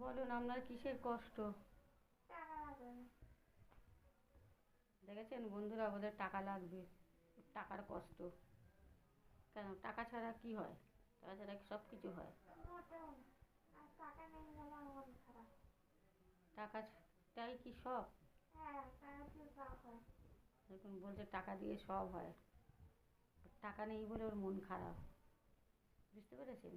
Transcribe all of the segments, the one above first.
বলুন আপনার কিসের কষ্ট? দেখেছেন বন্ধুরা ওদের টাকা লাগবে টাকার কষ্ট। কেন? টাকা ছাড়া কি হয়? টাকা ছাড়া সব কিছু হয়? টাকাটাই কি সব? দেখুন বলছে টাকা দিয়ে সব হয়। টাকা নেই বলে ওর মন খারাপ। বুঝতে পেরেছেন?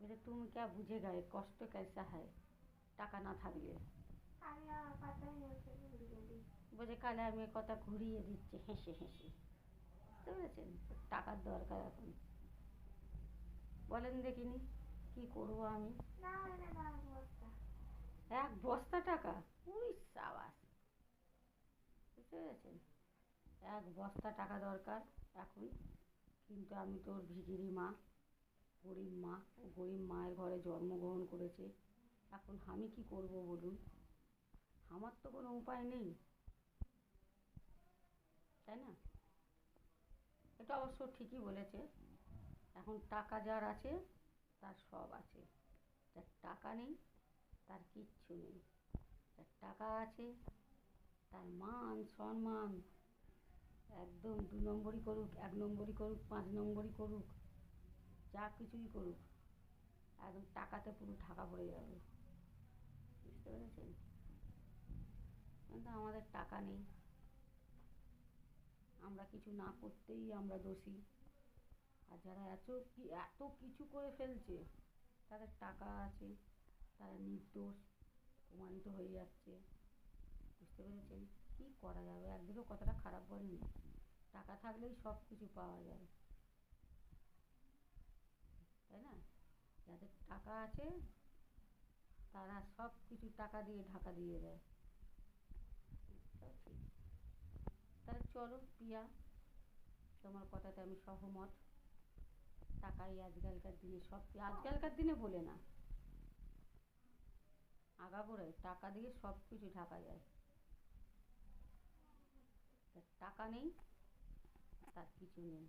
বলছে তুমি কে বুঝে গায়ে কষ্ট कैसा है টাকা না থাকলে খালি আমার কথাই হচ্ছে ঘুরিয়ে দিই। বলছে কালে আমি এ কথা ঘুরিয়ে দিচ্ছি হেসে হেসে বুঝতে পেরেছেন টাকার দরকার এখন বলেন দেখিনি কি করব আমি না এনে দাও বস্তা। এক বস্তা টাকা উই সাবাস বুঝতে পেরেছেন এক বস্তা টাকা দরকার এখন কিন্তু আমি তোর ভিখিরি মা গরিব মা গরিব মায়ের ঘরে জন্মগ্রহণ করেছে। এখন আমি কি করব বলুন? আমার তো কোনো উপায় নেই। তাই না? এটা অবশ্য ঠিকই বলেছে। এখন টাকা যার আছে, তার সব আছে। যার টাকা নেই, তার কিচ্ছু নেই। যার টাকা আছে, তার মান সম্মান একদম দু নম্বরই করুক, এক নম্বরই করুক, পাঁচ নম্বরই করুক যা কিছুই করুক, একদম টাকাতে পুরো ঢাকা পড়ে যাবে। বুঝতে পেরেছেন? কিন্তু আমাদের টাকা নেই। আমরা কিছু না করতেই আমরা দোষী। আর যারা এত কি, এত কিছু করে ফেলছে, তাদের টাকা আছে, তারা নির্দোষ প্রমাণিত হয়ে যাচ্ছে। বুঝতে পেরেছেন? কী করা যাবে? একদিকেও কথাটা খারাপ বলেনি টাকা থাকলেই সব কিছু পাওয়া যায় তাই না যাদের টাকা আছে, তারা সব কিছু টাকা দিয়ে ঢাকা দিয়ে দেয়। তাহলে চলো পিয়া তোমার কথাতে আমি সহমত। টাকাই আজকালকার দিনে সব, আজকালকার দিনে বলে না। আগাগোড়ায় টাকা দিয়ে সব কিছু ঢাকা যায়। টাকা নেই, তার কিছু নেই।